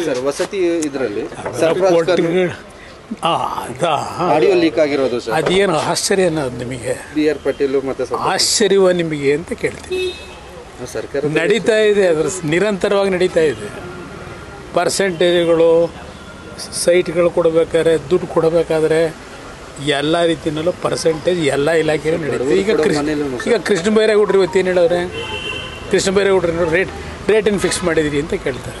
Sir ವಸತಿ ಇದರಲ್ಲಿ? Audio leak ಆಗಿರೋದು ಸರ್. ಅದೇನು ಆಶ್ಚರ್ಯ ಅನ್ನೋದು ನಿಮಗೆ? ಬಿ ಆರ್ ಪಟೇಲ್ ಮತ್ತೆ ಆಶ್ಚರ್ಯವ ನಿಮಗೆ ಅಂತ ಕೇಳ್ತೀನಿ. ಸರ್ಕಾರ ನಡೀತಾ ಇದೆ ಅದ್ರ ನಿರಂತರವಾಗಿ ನಡೀತಾ ಇದೆ. ಪರ್ಸೆಂಟೇಜ್ಗಳು ಸೈಟ್ಗಳು ಕೊಡಬೇಕಾದ್ರೆ ದುಡ್ಡು ಕೊಡಬೇಕಾದ್ರೆ ಎಲ್ಲ ರೀತಿಯಲ್ಲೂ ಪರ್ಸೆಂಟೇಜ್ ಎಲ್ಲ ಇಲಾಖೆಯಲ್ಲೂ ನಡೀತದೆ. ಈಗ ಕೃಷ್ಣ ಈಗ ಕೃಷ್ಣ ಬೈರೇಗೌಡ್ರು ಇವತ್ತು ಏನು ಹೇಳವ್ರೆ ಕೃಷ್ಣ ಬೈರೇಗೌಡ್ರು ರೇಟ್ ರೇಟನ್ನು ಫಿಕ್ಸ್ ಮಾಡಿದಿರಿ ಅಂತ ಕೇಳ್ತಾರೆ.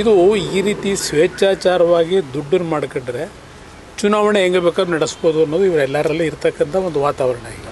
ಇದು ಈ ರೀತಿ ಸ್ವೇಚ್ಛಾಚಾರವಾಗಿ ದುಡ್ಡನ್ನು ಮಾಡ್ಕೊಂಡ್ರೆ ಚುನಾವಣೆ ಹೆಂಗೆ ಬೇಕಾದ್ರೂ ನಡೆಸ್ಬೋದು ಅನ್ನೋದು ಇವರೆಲ್ಲರಲ್ಲಿ ಇರತಕ್ಕಂಥ ಒಂದು ವಾತಾವರಣ ಈಗ.